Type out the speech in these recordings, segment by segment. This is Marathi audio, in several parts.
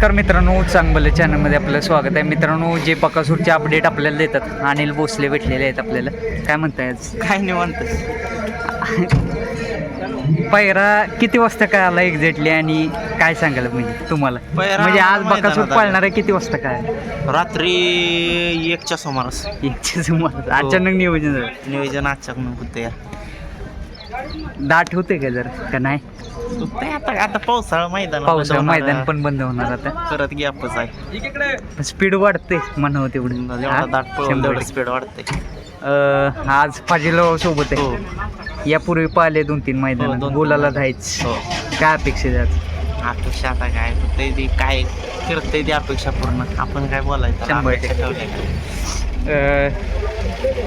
नमस्कार मित्रांनो चांगलं चॅनलमध्ये आपलं स्वागत आहे. मित्रांनो जे बकासूरचे अपडेट आपल्याला देतात अनिल भोसले भेटलेले आहेत आपल्याला. काय म्हणताय काय निवांत. पैरा किती वाजता काय आला एक्झॅक्टली आणि काय सांगाल म्हणजे तुम्हाला? म्हणजे आज बकासूर. पाळणार आहे किती वाजता काय? रात्री एकच्या सुमारास. एकच्या सुमारास. अचानक नियोजन झालं. नियोजन अचानक होते दाट होते का जर? का नाही? आता आता पावसाळा मैदान पावसा मैदान पण बंद होणार आता. करत गॅपच आहे. स्पीड वाढते म्हणावं तेवढं. हा? स्पीड वाढते. अं, आज फाजील सोबत हो. आहे यापूर्वी पाहिले दोन तीन हो, मैदान दोन- बोलायला जायच. हो. काय अपेक्षित आहे आज? अपेक्षा आता काय होते ती काय करते ती अपेक्षा पूर्ण. आपण काय बोलायचं?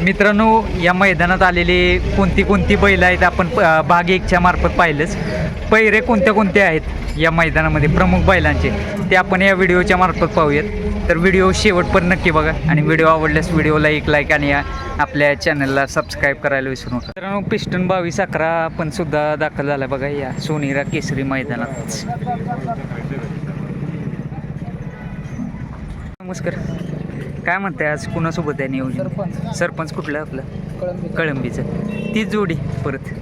मित्रांनो या मैदानात आलेले कोणती कोणती बैल आहेत आपण भाग एकच्या मार्फत पाहिलंच. पैरे कोणत्या कोणत्या आहेत या मैदानामध्ये? प्रमुख बैलांचे. ते आपण या व्हिडिओच्या मार्फत पाहूयात. तर व्हिडिओ शेवटपर्यंत नक्की बघा आणि व्हिडिओ आवडल्यास व्हिडिओला एक लाईक आणि या आपल्या चॅनलला सबस्क्राईब करायला विसरू नका. मित्रांनो पिस्टन बावीस अकरा पण सुद्धा दाखल झाला बघा या सोनेरा केसरी मैदानात. नमस्कार. काय म्हणताय आज कुणासोबत आहे नियोजन? सरपंच. कुठलं आपलं? कळंबीचं. ती जोडी परत.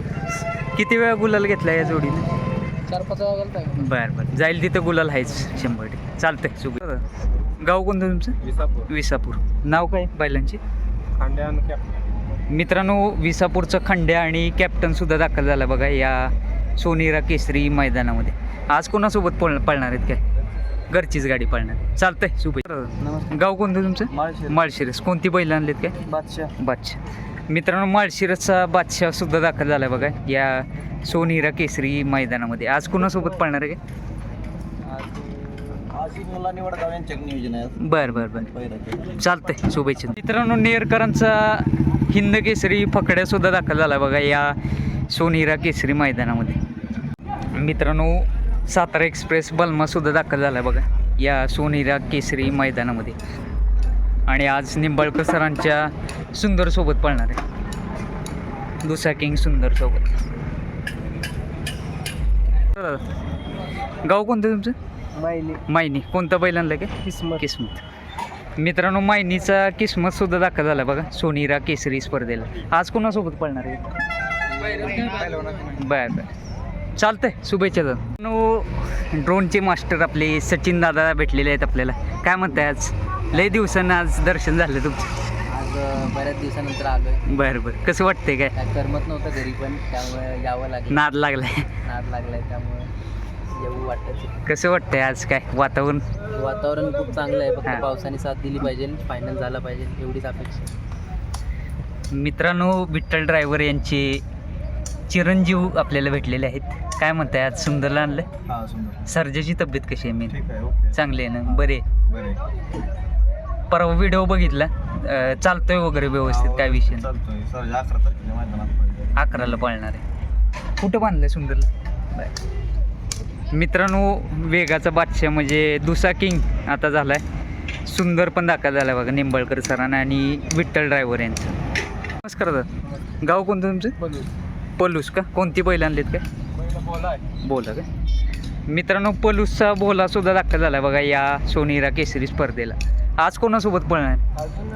किती वेळा गुलाल घेतला या जोडीने? चार पाच वेळा गेलता का? बरं बरं. जाईल तिथं गुलाल आहेच शंभर टक्के. चालतंय सुबह गाव कोणतं तुमचं? विसापूर. नाव काय बैलांचे? मित्रांनो विसापूरचं खंड्या आणि कॅप्टन सुद्धा दाखल झाला बघा या सोनेरा केसरी मैदानामध्ये. आज कोणासोबत पळ पळणार आहेत काय? घरचीच गाडी पळणार. चालतंय शुभे गाव कोणतं तुमचं? माळशिरस. कोणती बैल आणलीत काय? बादशाह. बादशाह. मित्रांनो माळशिरसचा बादशाह सुद्धा दाखल झाला बघा. या सोनेरा केसरी मैदानामध्ये. आज कोणासोबत पळणार आहे? काय बरं बरं बरं. चालतंय शुभेच्छा. मित्रांनो नेरकरांचा हिंद केसरी फकड्या सुद्धा दाखल झाला बघा या सोनेरा केसरी मैदानामध्ये. मित्रांनो सातारा एक्सप्रेस बलमा सुद्धा दाखल झाला बघा. या सोनेरा केसरी मैदानामध्ये. आणि आज निंबाळकर सरांच्या सुंदर सोबत पळणार आहे. दुसा किंग सुंदर सोबत. गाव कोणतं तुमचं? मायली मायनी. कोणता बैल आणलं काय? किस्मत. किस्मत. मित्रांनो मायनीचा किस्मत सुद्धा दाखल झाला बघा सोनीरा केसरी स्पर्धेला. आज कोणासोबत पळणार आहे? बर बर. चालतंय शुभेच्छा दादा ड्रोनचे मास्टर आपले सचिन दादा भेटलेले आहेत आपल्याला. काय म्हणताय आज? लय दिवसांना आज दर्शन झालं तुमचं. आज अं, बऱ्याच दिवसानंतर आलोय. बरं बरं. कसं वाटतंय काय? काय करमत नव्हतं घरी पण त्यामुळे यावं लागलं. नाद लागलाय. नाद लागलाय त्यामुळे येऊ वाटत कसं वाटतंय आज काय? वातावरण? वातावरण खूप चांगलं आहे. हा. फक्त पावसाने साथ दिली पाहिजे फायनल झाला पाहिजे एवढीच अपेक्षा मित्रांनो विठ्ठल ड्रायव्हर यांचे चिरंजीव आपल्याला भेटलेले आहेत. काय म्हणताय आज सुंदरला आणलं हा सुंदर. सर्जाची तब्येत कशी आहे मेन? ठीक आहे ओके. चांगली आहे ना? बरे बरे परवा व्हिडिओ बघितला. अं, चालतोय वगैरे व्यवस्थित काय विषय नाही. चालतोय. सर अकरा मैदानात अकराला पळणार आहे. कुठं बांधलंय सुंदरला? बरं. मित्रांनो वेगाचा बादशाह म्हणजे दुसा किंग आता झालाय. सुंदर पण दाखल झाला बघा निंबाळकर सरांना आणि विठ्ठल ड्रायव्हर यांचं. नमस्कार दादा. गाव कोणतं तुमचं? पलूस का? कोणती बैल आणलीत का बोला का? मित्रांनो पलूसचा बोला सुद्धा दाखल झाला बघा या सोनीरा केसरी स्पर्धेला. आज कोणासोबत पळणार? अजून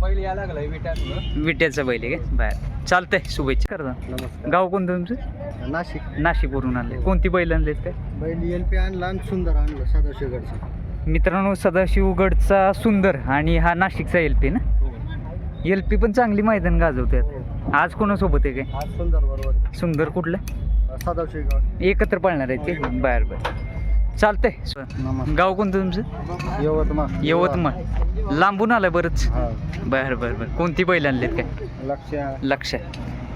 बैल यायला लागलाय विट्याचा बैल आहे का? बाहेर चालतंय शुभेच्छा. करता नमस्कार. गाव कोणतं तुमचं? नाशिक. नाशिकवरून आणले कोणती बैल आणलेत काय? बैल एल पी आणला आणि सुंदर आणलं सदाशिवगडचा. मित्रांनो सदाशिवगडचा सुंदर आणि हा नाशिकचा एल पी ना? एल पी पण चांगली मैदान गाजवतात आज कोणासोबत आहे काय? आज सुंदर बरोबर सुंदर कुठलं? एकत्र पळणार आहेत ते? बरं बरं. चालतंय. गाव कोणतं तुमचं? यवतमाळ. यवतमाळ. लांबून आलं बरंच. हा. बरं बरं बरं. कोणती बैल आणलेत काय? लक्ष लक्ष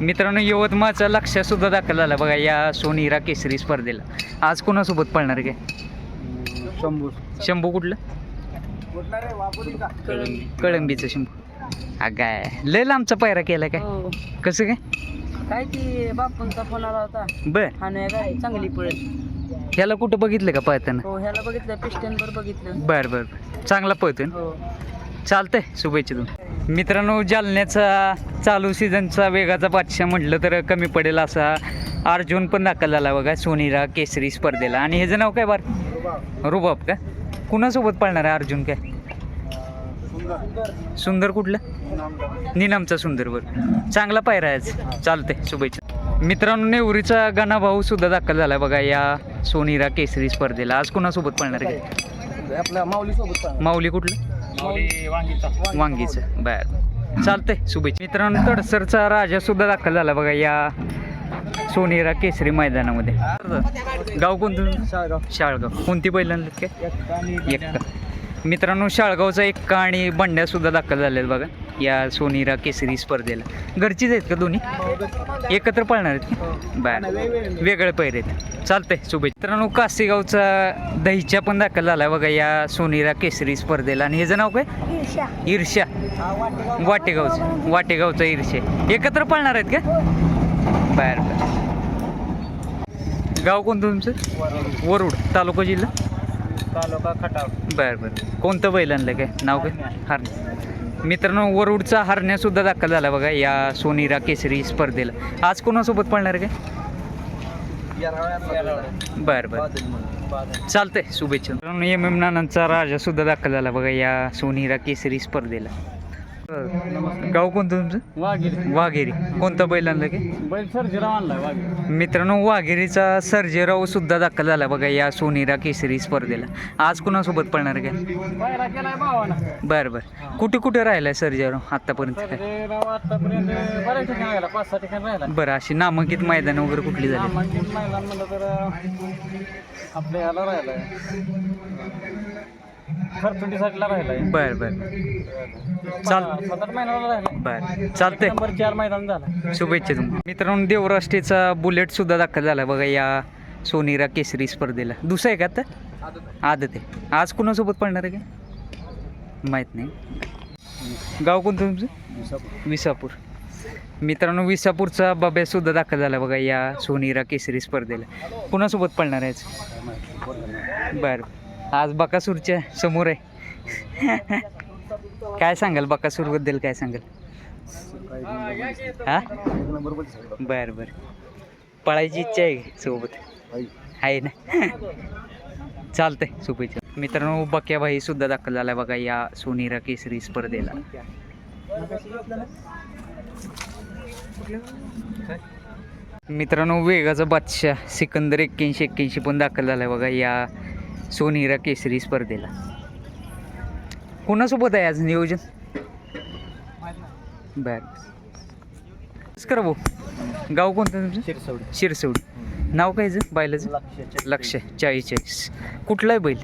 मित्रांनो यवतमाळचा लक्ष सुद्धा दाखल झाला. बघा या सोनीरा केसरी स्पर्धेला. आज कोणासोबत पळणार आहे काय? शंभू. शंभू कुठलं? कळंबीचं शंभू. हा काय लय लांबचा पायरा केला काय? कसं काय? हो. काय ती बापूंचा फोन आला होता. बर. हा नाही काय? चांगली पळेल ह्याला कुठं बघितलं का पळताना? हो ह्याला बघितलं पिस्टनवर बघितलं. बर बर बर. चांगला पळतोय ना? हो. चालतंय शुभेच्छा तुम्ही मित्रांनो जालन्याचा चालू सीझनचा वेगाचा बादशाह म्हटलं तर कमी पडेल असा अर्जुन पण दाखल झाला बघा सोनीरा केसरी स्पर्धेला. आणि ह्याचं नाव काय बार? रुबाब का? कुणासोबत पळणार आहे अर्जुन काय? सुंदर कुठलं? निनामचा सुंदर बरं. चांगला पायरा आहे चालतंय शुभेच्छा. मित्रांनो नेवरीचा गणाभाऊ सुद्धा दाखल झाला बघा या सोनीरा केसरी स्पर्धेला. आज कुणासोबत पळणार आहे? आपल्या माऊली सोबत माऊली कुठलं? वांगीचं. बर. चालतंय शुभेच्छा. मित्रांनो तडसरचा राजा सुद्धा दाखल झाला बघा या सोनेरा केसरी मैदानामध्ये. गाव कोणतं? शाळगाव. कोणती बैलांना काय? एक्का मित्रांनो शाळगावचा एक्का आणि बंड्या सुद्धा दाखल झाले आहेत बघा. या सोनीरा केसरी स्पर्धेला. घरचीच आहेत का दोन्ही? एकत्र पळणार आहेत बर. वेगळे पैर आहेत. चालतंय शुभेच्छा. मित्रांनो कासेगावचा दहीच्या पण दाखल झाला बघा या सोनीरा केसरी स्पर्धेला. आणि ह्याचं नाव काय? ईर्ष्या. वाटेगावचं. वाटेगावचा ईर्ष्या. एकत्र पळणार आहेत का? बर बर. गाव कोणतं तुमचं? वरुड. तालुका जिल्हा? तालुका खटाव. बर बर. कोणतं बैल आणलं काय? नाव काय? हरण्या. मित्रांनो वरुडचा हरण्या सुद्धा दाखल झाला बघा या सोनीरा केसरी स्पर्धेला. आज कोणासोबत पळणार काय? बर बर. चालतंय शुभेच्छा. मित्रांनो एम एम नानांचा राजा सुद्धा दाखल झाला बघा या सोनीरा केसरी स्पर्धेला. गाव कोणतं तुमचं? वाघिरी. वाघेरी. कोणतं बैल आणलं काय बैल सर्जीराव वाघिरी. मित्रांनो वाघेरीचा सर्जेराव सुद्धा दाखल झाला बघा या सोनीरा केसरी स्पर्धेला. आज कुणासोबत पळणार काय पहिला केलाय भावाना. बर बर. कुठे कुठे राहिलाय सर्जेराव आतापर्यंत? काय सर्जीराव आतापर्यंत बऱ्याच ठिकाणी राहिला. पाच सहा ठिकाणी राहिला. बरं अशी नामांकित मैदान वगैरे कुठली झाली? नामांकित मैदान म्हणलं तर आपल्या ह्याला राहिलाय. खरचुंडीसाठीला राहिलाय. बर बर. चाल. सात आठ महिन्याला राहिलाय. बर. चालतंय. नंबर चार मैदान झाला. शुभेच्छा तुम्हाला. मित्रांनो देवराष्ट्रीचा बुलेट सुद्धा दाखल झाला बघा या सोनीरा केसरी स्पर्धेला. दुसरा आहे का आता? आदत आहे. आज कुणासोबत पळणार आहे? काय माहीत नाही. गाव कोणतं तुमचं? विसापूर. मित्रांनो विसापूरचा बब्या सुद्धा दाखल झाला बघा या सोनीरा केसरी स्पर्धेला. कुणासोबत पळणार आहे? बरं. आज बकासूरच्या समोर आहे. काय सांगाल बकासूरबद्दल काय सांगाल? हा? बर बर. पळायची इच्छा आहे सोबत. आहे ना? चालतंय शुभेच्छा. मित्रांनो बक्याबाई सुद्धा दाखल झाला बघा या सोनीरा केसरी स्पर्धेला. मित्रांनो वेगाचा बादशाह सिकंदर एक्क्याऐंशी एक्क्याऐंशी पण दाखल झाला बघा या सोनीरा केसरी स्पर्धेला. कोणासोबत आहे आज नियोजन? बर. कर भाऊ. गाव कोणतं तुमचं? शिरसवडी. शिरसवडी. नाव काय बैलाचं? लक्ष चाळीस चाळीस कुठला आहे बैल?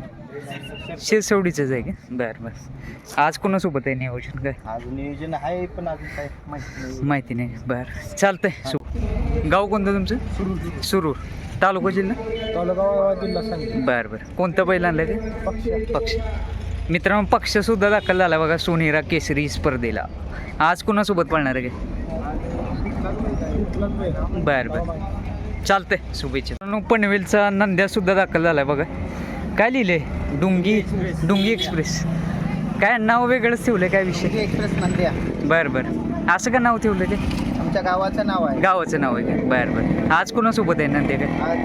शिरसवडीचंच आहे का? बरं बरं. आज कोणासोबत आहे नियोजन? काय? अजून नियोजन आहे पण अजून काय माहिती नाही. माहिती नाही. बरं. चालतंय. गाव कोणतं तुमचं? सुरूर. तालुका जिल्हा? तालुका जिल्हा सांगितलं बरं बरं. कोणतं बैल आणलं ते? पक्ष. पक्ष. मित्रांनो पक्षसुद्धा दाखल झाला बघा सोनेरा केसरी स्पर्धेला. आज कुणासोबत पळणार आहे काय बर बर. चालतंय शुभेच्छा. मित्रांनो, पनवेलचा नंद्या सुद्धा दाखल झालाय बघा. काय लिहिलंय? डुंगी डुंगी एक्सप्रेस. काय नाव वेगळंच ठेवलंय काय विषय? एक्सप्रेस नंद्या. बर बर. असं का नाव ठेवलं ते? आमच्या गावाचं नाव आहे? गावाचं नाव आहे बर बर. आज कुणासोबत आहे नंद्या काय आज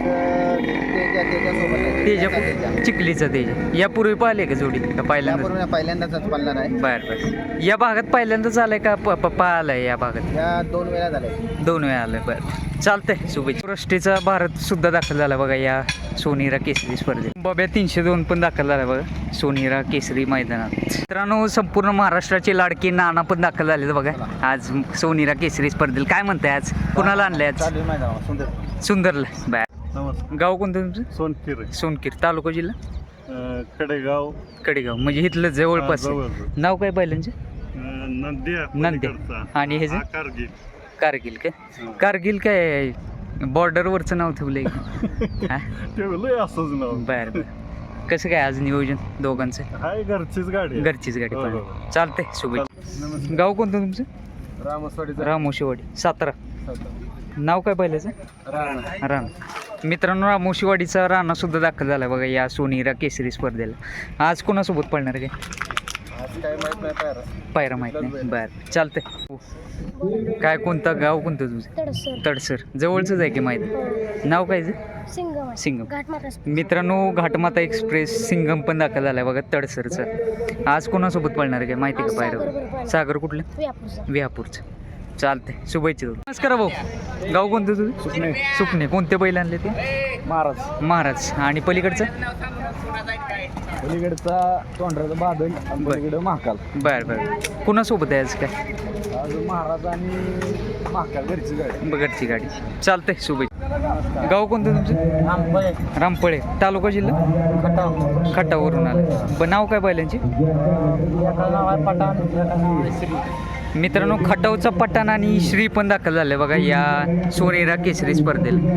तेजा तेजासोबत आहे. तेजा चिखलीचं तेजा. यापूर्वी पाहिले का जोडी? का पहिल्यांदा पहिल्यांदाच पडणार आहे. बर बर. या भागात पहिल्यांदाच आलाय का? प- प- पाहिलाय या भागात? या दोन वेळा झाले दोन वेळा आलं बरं. चालतंय शुभेच्छा. सृष्टीचा भारत सुद्धा दाखल झाला बघा या सोनीरा केसरी स्पर्धेत. बब्या तीनशे दोन पण दाखल झाला बघा सोनीरा केसरी मैदानात. मित्रांनो संपूर्ण महाराष्ट्राचे लाडके नाना पण दाखल झाले बघा. आज सोनीरा केसरी स्पर्धेला काय म्हणताय आज? कुणाला आणलंय आज? सुंदरला. बाय. गाव कोणतं तुमचं? सोनकीर सोनकीर तालुका जिल्हा? कडेगाव कडेगाव म्हणजे इथलं जवळपास. नाव काय बैलांचे. पलीकडचा. आणि? हा, कारगिल कारगिल काय? कारगिल काय? बॉर्डरवरचं नाव ठेवलंय ठेवलंय असंच नाव. बर बर. कसं काय आज नियोजन दोघांचं? हाय घरचीच गाडी. घरचीच गाडी हो, हो. चालतंय शुभेच्छा. नमस्कार. गाव कोणतं तुमचं? रामस्वाडीचा. रामोशीवाडी सातारा. नाव काय पहिल्याचं? राणा. राणा. मित्रांनो रामोशीवाडीचा राणा सुद्धा दाखल झाला बघा या सोनीरा केसरी स्पर्धेला. आज कोणासोबत पळणार काय काय माहीत नाही पायरा. पायरा माहीत नाही. बर चालतंय. काय कोणतं गाव कोणतं तुझं? तडसर. तडसर. जवळचंच आहे की माहिती? नाव काय आहे? सिंगम. सिंगम. मित्रांनो घाटमाता एक्सप्रेस सिंगम पण दाखल झालाय बघा तडसरचं. आज कोणासोबत पळणार आहे काय? माहिती का पायरा. सागर कुठलं? व्यापूरचा विहापूरचं. चालतंय. शुभेच्छा. नमस्कार भाऊ. गाव कोणतं तुझं? सुकणे सुकणे कोणते बैल आणले ते? महाराज. महाराज. आणि पलीकडचं? पलीकडचा तोंडराचा बादल आणि बर. पलीकडं महाकाल. बर बर. कुणासोबत आहे आज काय? आज महाराज आणि महाकाल घरची गाडी. बगडची गाडी. चालतंय शुभेच्छा. गाव कोणतं तुमचं? रामपळे. तालुका जिल्हा? खटावरून आलं. ब नाव काय बैलांची? मित्रांनो खटावचा पठाण आणि श्री पण दाखल झाले बघा या सोनेरा केसरी स्पर्धेला.